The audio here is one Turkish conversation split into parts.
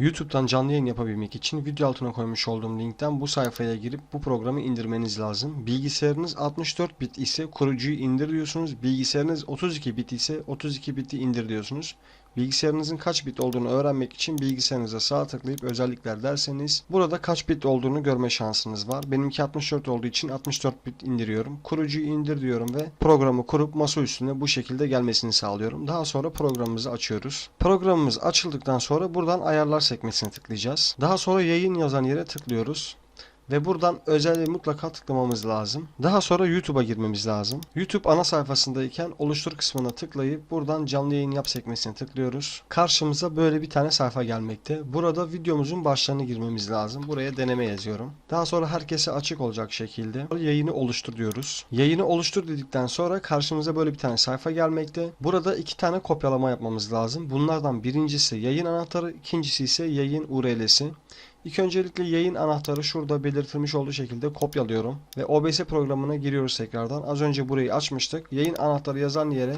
YouTube'dan canlı yayın yapabilmek için video altına koymuş olduğum linkten bu sayfaya girip bu programı indirmeniz lazım. Bilgisayarınız 64 bit ise kurucuyu indir diyorsunuz. Bilgisayarınız 32 bit ise 32 biti indir diyorsunuz. Bilgisayarınızın kaç bit olduğunu öğrenmek için bilgisayarınıza sağ tıklayıp özellikler derseniz burada kaç bit olduğunu görme şansınız var. Benimki 64 olduğu için 64 bit indiriyorum. Kurucuyu indir diyorum ve programı kurup masa üstüne bu şekilde gelmesini sağlıyorum. Daha sonra programımızı açıyoruz. Programımız açıldıktan sonra buradan ayarlar sekmesine tıklayacağız. Daha sonra yayın yazan yere tıklıyoruz. Ve buradan özel ve mutlaka tıklamamız lazım. Daha sonra YouTube'a girmemiz lazım. YouTube ana sayfasındayken oluştur kısmına tıklayıp buradan canlı yayın yap sekmesine tıklıyoruz. Karşımıza böyle bir tane sayfa gelmekte. Burada videomuzun başlarını girmemiz lazım. Buraya deneme yazıyorum. Daha sonra herkese açık olacak şekilde yayını oluştur diyoruz. Yayını oluştur dedikten sonra karşımıza böyle bir tane sayfa gelmekte. Burada iki tane kopyalama yapmamız lazım. Bunlardan birincisi yayın anahtarı, ikincisi ise yayın URL'si. İlk öncelikle yayın anahtarı şurada belirtilmiş olduğu şekilde kopyalıyorum ve OBS programına giriyoruz tekrardan. Az önce burayı açmıştık. Yayın anahtarı yazan yere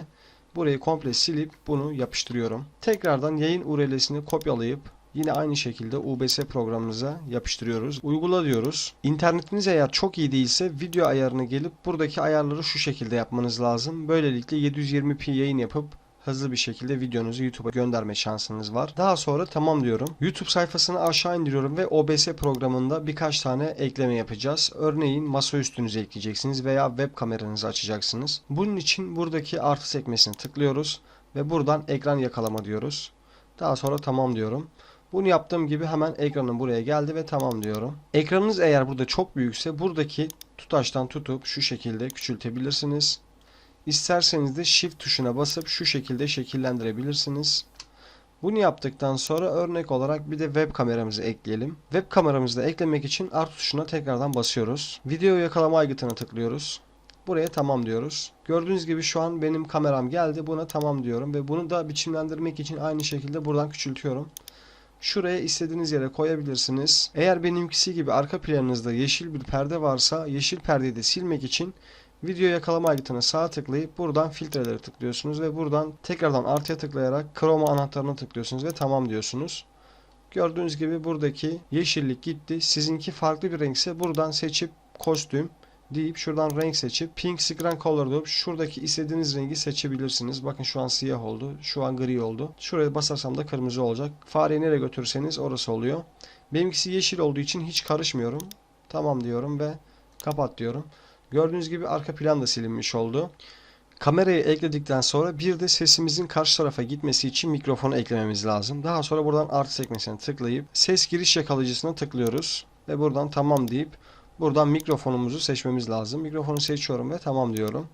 burayı komple silip bunu yapıştırıyorum. Tekrardan yayın URL'sini kopyalayıp Yine aynı şekilde UBS programımıza yapıştırıyoruz. Uygula diyoruz. İnternetiniz eğer çok iyi değilse video ayarını gelip buradaki ayarları şu şekilde yapmanız lazım. Böylelikle 720p yayın yapıp hızlı bir şekilde videonuzu YouTube'a gönderme şansınız var. Daha sonra tamam diyorum. YouTube sayfasını aşağı indiriyorum ve OBS programında birkaç tane ekleme yapacağız. Örneğin masa üstünüze ekleyeceksiniz veya web kameranızı açacaksınız. Bunun için buradaki artı sekmesine tıklıyoruz ve buradan ekran yakalama diyoruz. Daha sonra tamam diyorum. Bunu yaptığım gibi hemen ekranım buraya geldi ve tamam diyorum. Ekranınız eğer burada çok büyükse buradaki tutaçtan tutup şu şekilde küçültebilirsiniz. İsterseniz de Shift tuşuna basıp şu şekilde şekillendirebilirsiniz. Bunu yaptıktan sonra örnek olarak bir de web kameramızı ekleyelim. Web kameramızı da eklemek için artı tuşuna tekrardan basıyoruz. Video yakalama aygıtına tıklıyoruz. Buraya tamam diyoruz. Gördüğünüz gibi şu an benim kameram geldi. Buna tamam diyorum ve bunu da biçimlendirmek için aynı şekilde buradan küçültüyorum. Şuraya istediğiniz yere koyabilirsiniz. Eğer benimkisi gibi arka planınızda yeşil bir perde varsa yeşil perdeyi de silmek için video yakalama aygıtına sağ tıklayıp buradan filtrelere tıklıyorsunuz ve buradan tekrardan artıya tıklayarak chroma anahtarına tıklıyorsunuz ve tamam diyorsunuz. Gördüğünüz gibi buradaki yeşillik gitti. Sizinki farklı bir renkse buradan seçip kostüm deyip şuradan renk seçip pink screen color deyip şuradaki istediğiniz rengi seçebilirsiniz. Bakın şu an siyah oldu. Şu an gri oldu. Şuraya basarsam da kırmızı olacak. Fareyi nereye götürürseniz orası oluyor. Benimkisi yeşil olduğu için hiç karışmıyorum. Tamam diyorum ve kapat diyorum. Gördüğünüz gibi arka plan da silinmiş oldu. Kamerayı ekledikten sonra bir de sesimizin karşı tarafa gitmesi için mikrofonu eklememiz lazım. Daha sonra buradan artı sekmesine tıklayıp ses giriş yakalayıcısına tıklıyoruz. Ve buradan tamam deyip buradan mikrofonumuzu seçmemiz lazım. Mikrofonu seçiyorum ve tamam diyorum.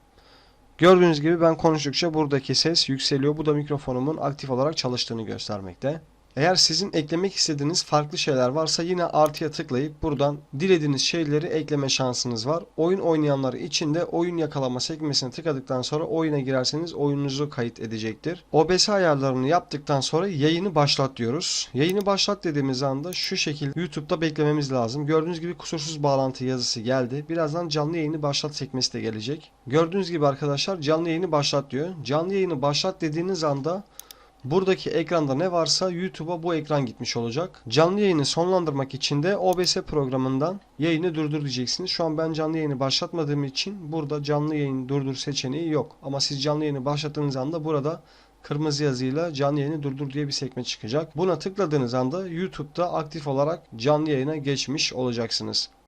Gördüğünüz gibi ben konuştukça buradaki ses yükseliyor. Bu da mikrofonumun aktif olarak çalıştığını göstermekte. Eğer sizin eklemek istediğiniz farklı şeyler varsa yine artıya tıklayıp buradan dilediğiniz şeyleri ekleme şansınız var. Oyun oynayanlar için de oyun yakalama sekmesine tıkladıktan sonra oyuna girerseniz oyununuzu kayıt edecektir. OBS ayarlarını yaptıktan sonra yayını başlat diyoruz. Yayını başlat dediğimiz anda şu şekilde YouTube'da beklememiz lazım. Gördüğünüz gibi kusursuz bağlantı yazısı geldi. Birazdan canlı yayını başlat sekmesi de gelecek. Gördüğünüz gibi arkadaşlar canlı yayını başlat diyor. Canlı yayını başlat dediğiniz anda Buradaki ekranda ne varsa YouTube'a bu ekran gitmiş olacak. Canlı yayını sonlandırmak için de OBS programından yayını durdur diyeceksiniz. Şu an ben canlı yayını başlatmadığım için burada canlı yayın durdur seçeneği yok. Ama siz canlı yayını başlattığınız anda burada kırmızı yazıyla canlı yayını durdur diye bir sekme çıkacak. Buna tıkladığınız anda YouTube'da aktif olarak canlı yayına geçmiş olacaksınız.